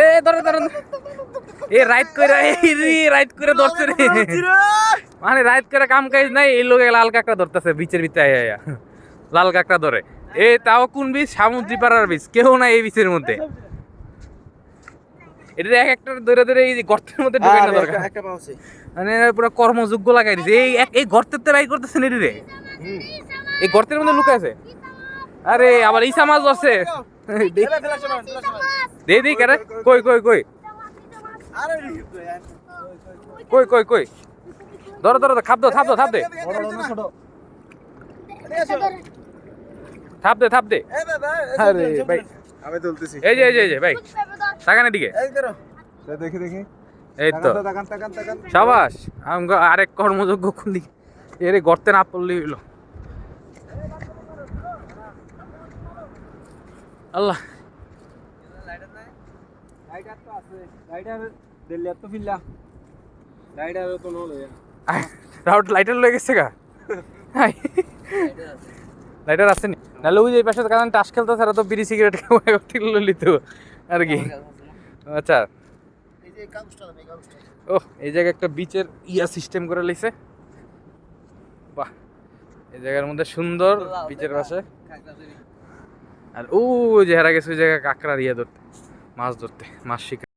এ ধরে ধরে। এ রাইট করে রে রাইট করে ধরছে রে। মানে রাইট করে কাম কাজ নাই এই লোকে লাল কাঁকড়া ধরতেছে বিচের ভিতরে। লাল কাঁকড়া ধরে। এ তাও কোন বীজ? সামুদ্রিক পাড়ার বীজ। কেউ নাই এই বীজের মধ্যে। এটা এক একটা ধরে ধরে এই গর্তের মধ্যে ঢুকে না দরকার। মানে পুরো কর্মযোগ্য লাগাই দিছে। এই এই গর্তের তো বাই করতেছেন এটি রে? এই গর্তের মধ্যে লুকে আছে আরে আবার ইসা মাছ আছে দে দে কেরে কই কই কই? কই কই কই? ধরো ধরো খাপ দো থাপ দো থাপ দে। থাপ দে থাপ দে। আরে ভাই। আমি তুলতেছি এই যে এই যে এই যে ভাই। তাকানের দিকে দেখি দেখি এই তো। তাকান তাকান তাকান। সাবাস আমগো আরেক কর্মযোগ্য কোন দিকে এরে গর্তে না পড়লি হইল আল্লাহ লাইটার তো আছে লাইটার দিল্লি তো ফিল্লা লাইটার তো নলে রাউট লাইটার লয়ে গেছে গা। লাইটার আছে নি? নাহলে ওই যে পাশে কারণ টাস খেলতে তারা তো বিড়ি সিগারেট ঠিক লিত আর কি। আচ্ছা। ও এই জায়গায় একটা বিচের ইয়া সিস্টেম করে লিছে বাহ এই জায়গার মধ্যে সুন্দর বিচের পাশে। আর ও যে হারা গেছে ওই জায়গায় কাঁকড়া ইয়ে ধরতে মাছ ধরতে মাছ শিকার।